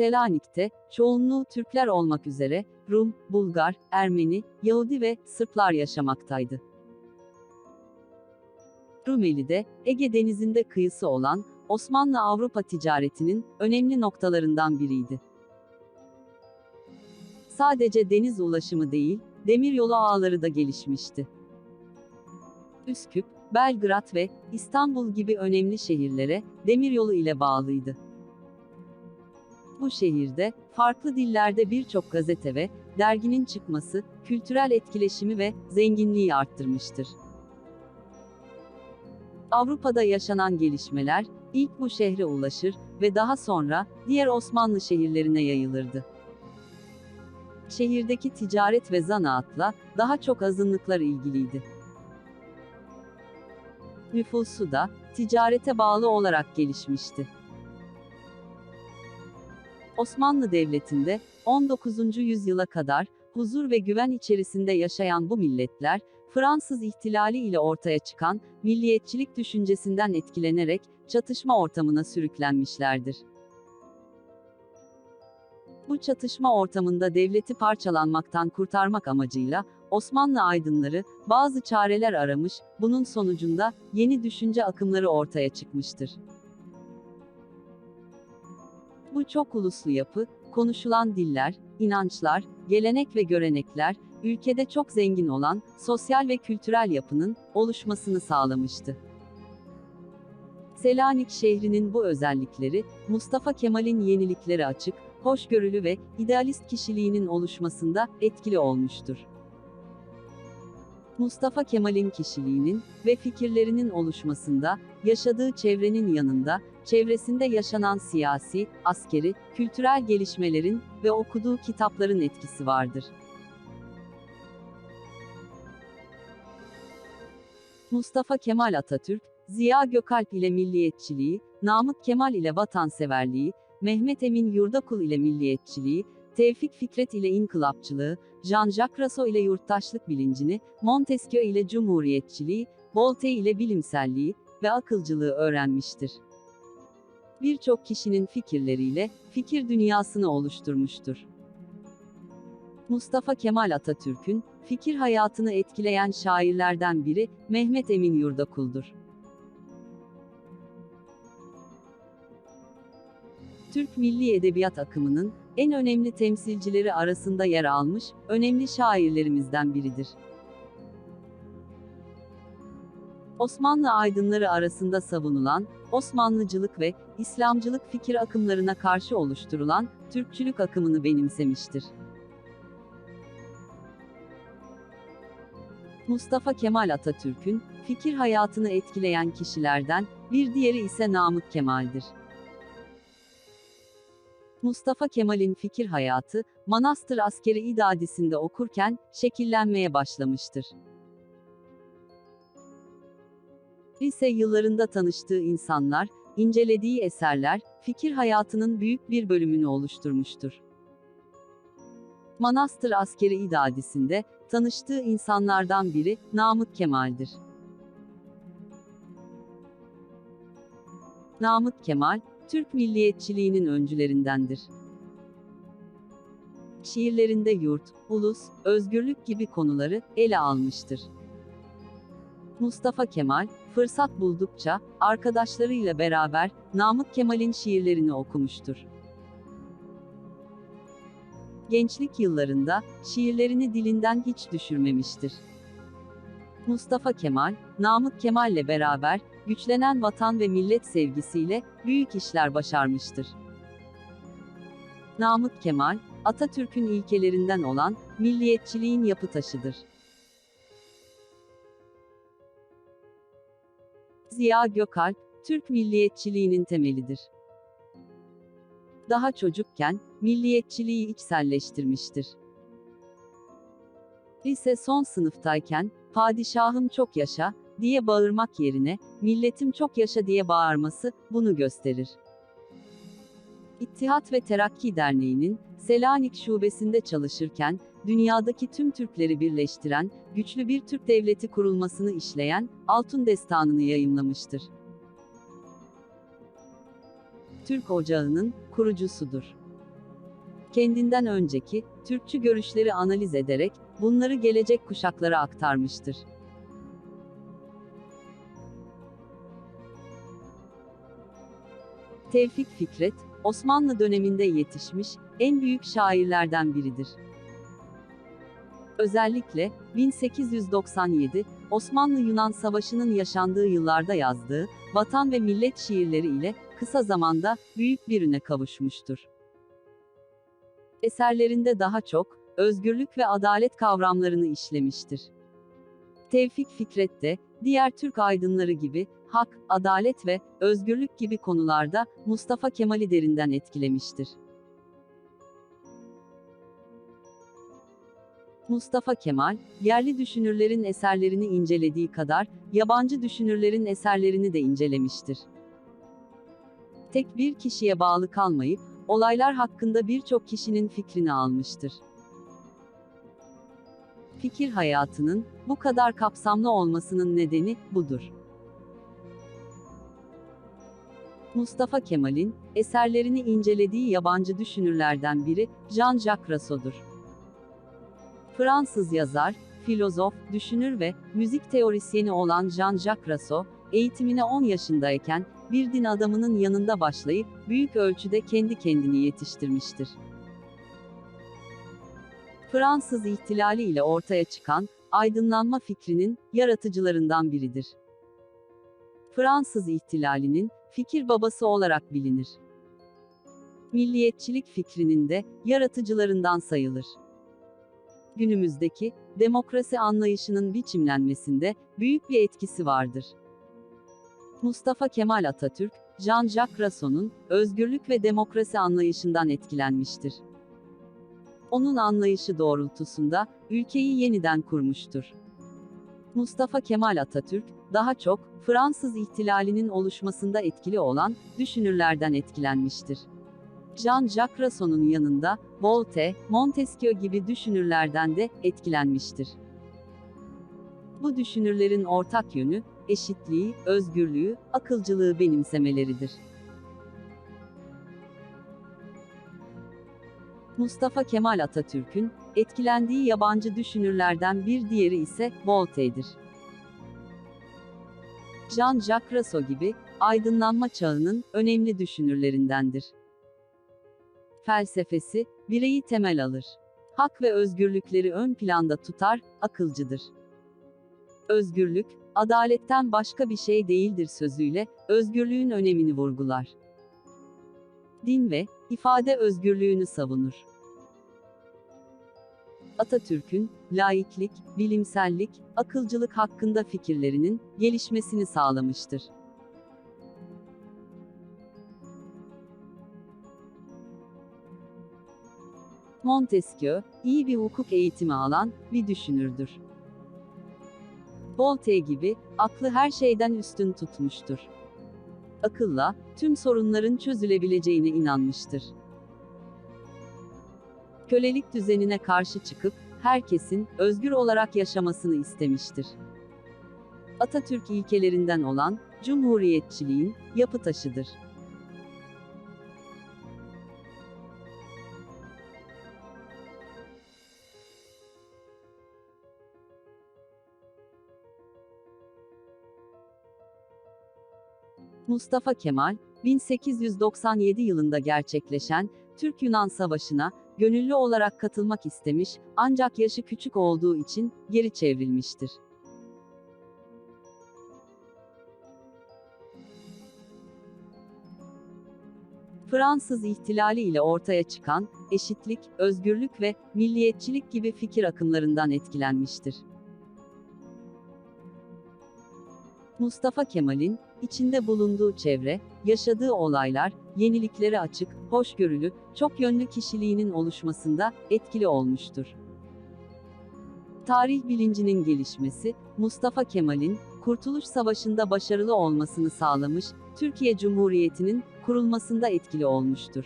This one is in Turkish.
Selanik'te, çoğunluğu Türkler olmak üzere, Rum, Bulgar, Ermeni, Yahudi ve Sırplar yaşamaktaydı. Rumeli'de, Ege Denizi'nde kıyısı olan, Osmanlı-Avrupa ticaretinin önemli noktalarından biriydi. Sadece deniz ulaşımı değil, demiryolu ağları da gelişmişti. Üsküp, Belgrad ve İstanbul gibi önemli şehirlere demiryolu ile bağlıydı. Bu şehirde farklı dillerde birçok gazete ve derginin çıkması kültürel etkileşimi ve zenginliği arttırmıştır. Avrupa'da yaşanan gelişmeler ilk bu şehre ulaşır ve daha sonra diğer Osmanlı şehirlerine yayılırdı. Şehirdeki ticaret ve zanaatla daha çok azınlıklar ilgiliydi. Nüfusu da ticarete bağlı olarak gelişmişti. Osmanlı Devleti'nde 19. yüzyıla kadar huzur ve güven içerisinde yaşayan bu milletler, Fransız ihtilali ile ortaya çıkan milliyetçilik düşüncesinden etkilenerek çatışma ortamına sürüklenmişlerdir. Bu çatışma ortamında devleti parçalanmaktan kurtarmak amacıyla Osmanlı aydınları bazı çareler aramış, bunun sonucunda yeni düşünce akımları ortaya çıkmıştır. Bu çok uluslu yapı, konuşulan diller, inançlar, gelenek ve görenekler, ülkede çok zengin olan sosyal ve kültürel yapının oluşmasını sağlamıştı. Selanik şehrinin bu özellikleri, Mustafa Kemal'in yenilikleri açık, hoşgörülü ve idealist kişiliğinin oluşmasında etkili olmuştur. Mustafa Kemal'in kişiliğinin ve fikirlerinin oluşmasında, yaşadığı çevrenin yanında, çevresinde yaşanan siyasi, askeri, kültürel gelişmelerin ve okuduğu kitapların etkisi vardır. Mustafa Kemal Atatürk, Ziya Gökalp ile milliyetçiliği, Namık Kemal ile vatanseverliği, Mehmet Emin Yurdakul ile milliyetçiliği, Tevfik Fikret ile inkılapçılığı, Jean-Jacques Rousseau ile yurttaşlık bilincini, Montesquieu ile cumhuriyetçiliği, Voltaire ile bilimselliği ve akılcılığı öğrenmiştir. Birçok kişinin fikirleriyle fikir dünyasını oluşturmuştur. Mustafa Kemal Atatürk'ün fikir hayatını etkileyen şairlerden biri Mehmet Emin Yurdakul'dur. Türk milli edebiyat akımının en önemli temsilcileri arasında yer almış önemli şairlerimizden biridir. Osmanlı aydınları arasında savunulan Osmanlıcılık ve İslamcılık fikir akımlarına karşı oluşturulan Türkçülük akımını benimsemiştir. Mustafa Kemal Atatürk'ün fikir hayatını etkileyen kişilerden bir diğeri ise Namık Kemal'dir. Mustafa Kemal'in fikir hayatı, Manastır Askeri İdadisi'nde okurken, şekillenmeye başlamıştır. Lise yıllarında tanıştığı insanlar, incelediği eserler, fikir hayatının büyük bir bölümünü oluşturmuştur. Manastır Askeri İdadisi'nde, tanıştığı insanlardan biri, Namık Kemal'dir. Namık Kemal, Türk milliyetçiliğinin öncülerindendir. Şiirlerinde yurt, ulus, özgürlük gibi konuları ele almıştır. Mustafa Kemal, fırsat buldukça, arkadaşlarıyla beraber, Namık Kemal'in şiirlerini okumuştur. Gençlik yıllarında, şiirlerini dilinden hiç düşürmemiştir. Mustafa Kemal, Namık Kemal'le beraber, güçlenen vatan ve millet sevgisiyle, büyük işler başarmıştır. Namık Kemal, Atatürk'ün ilkelerinden olan, milliyetçiliğin yapı taşıdır. Ziya Gökalp, Türk milliyetçiliğinin temelidir. Daha çocukken, milliyetçiliği içselleştirmiştir. Lise son sınıftayken, padişahım çok yaşa, diye bağırmak yerine, milletim çok yaşa diye bağırması, bunu gösterir. İttihat ve Terakki Derneği'nin, Selanik şubesinde çalışırken, dünyadaki tüm Türkleri birleştiren, güçlü bir Türk devleti kurulmasını işleyen, Altun Destanı'nı yayımlamıştır. Türk Ocağı'nın kurucusudur. kendinden önceki, Türkçü görüşleri analiz ederek, bunları gelecek kuşaklara aktarmıştır. Tevfik Fikret, Osmanlı döneminde yetişmiş, en büyük şairlerden biridir. Özellikle, 1897, Osmanlı-Yunan Savaşı'nın yaşandığı yıllarda yazdığı, vatan ve millet şiirleri ile, kısa zamanda, büyük bir üne kavuşmuştur. Eserlerinde daha çok, özgürlük ve adalet kavramlarını işlemiştir. Tevfik Fikret de, diğer Türk aydınları gibi, hak, adalet ve özgürlük gibi konularda, Mustafa Kemal'i derinden etkilemiştir. Mustafa Kemal, yerli düşünürlerin eserlerini incelediği kadar, yabancı düşünürlerin eserlerini de incelemiştir. Tek bir kişiye bağlı kalmayıp, olaylar hakkında birçok kişinin fikrini almıştır. Fikir hayatının, bu kadar kapsamlı olmasının nedeni, budur. Mustafa Kemal'in, eserlerini incelediği yabancı düşünürlerden biri, Jean-Jacques Rousseau'dur. Fransız yazar, filozof, düşünür ve müzik teorisyeni olan Jean-Jacques Rousseau, eğitimine 10 yaşındayken, bir din adamının yanında başlayıp, büyük ölçüde kendi kendini yetiştirmiştir. Fransız ihtilali ile ortaya çıkan, aydınlanma fikrinin, yaratıcılarından biridir. Fransız ihtilalinin, fikir babası olarak bilinir. Milliyetçilik fikrinin de, yaratıcılarından sayılır günümüzdeki demokrasi anlayışının biçimlenmesinde büyük bir etkisi vardır. Mustafa Kemal Atatürk, Jean-Jacques Rousseau'nun özgürlük ve demokrasi anlayışından etkilenmiştir. Onun anlayışı doğrultusunda ülkeyi yeniden kurmuştur. Mustafa Kemal Atatürk, daha çok Fransız ihtilalinin oluşmasında etkili olan düşünürlerden etkilenmiştir. Jean-Jacques Rousseau'nun yanında, Voltaire, Montesquieu gibi düşünürlerden de etkilenmiştir. Bu düşünürlerin ortak yönü, eşitliği, özgürlüğü, akılcılığı benimsemeleridir. Mustafa Kemal Atatürk'ün, etkilendiği yabancı düşünürlerden bir diğeri ise, Voltaire'dir. Jean-Jacques Rousseau gibi, aydınlanma çağının, önemli düşünürlerindendir felsefesi, bireyi temel alır. Hak ve özgürlükleri ön planda tutar, akılcıdır. Özgürlük, adaletten başka bir şey değildir sözüyle, özgürlüğün önemini vurgular. Din ve ifade özgürlüğünü savunur. Atatürk'ün, laiklik, bilimsellik, akılcılık hakkında fikirlerinin, gelişmesini sağlamıştır. Montesquieu, iyi bir hukuk eğitimi alan bir düşünürdür. Voltaire gibi, aklı her şeyden üstün tutmuştur. Akılla, tüm sorunların çözülebileceğine inanmıştır. Kölelik düzenine karşı çıkıp, herkesin, özgür olarak yaşamasını istemiştir. Atatürk ilkelerinden olan, cumhuriyetçiliğin, yapı taşıdır. Mustafa Kemal, 1897 yılında gerçekleşen Türk-Yunan Savaşı'na gönüllü olarak katılmak istemiş, ancak yaşı küçük olduğu için geri çevrilmiştir. Fransız ihtilali ile ortaya çıkan eşitlik, özgürlük ve milliyetçilik gibi fikir akımlarından etkilenmiştir. Mustafa Kemal'in, içinde bulunduğu çevre, yaşadığı olaylar, yeniliklere açık, hoşgörülü, çok yönlü kişiliğinin oluşmasında etkili olmuştur. Tarih bilincinin gelişmesi, Mustafa Kemal'in, Kurtuluş Savaşı'nda başarılı olmasını sağlamış, Türkiye Cumhuriyeti'nin kurulmasında etkili olmuştur.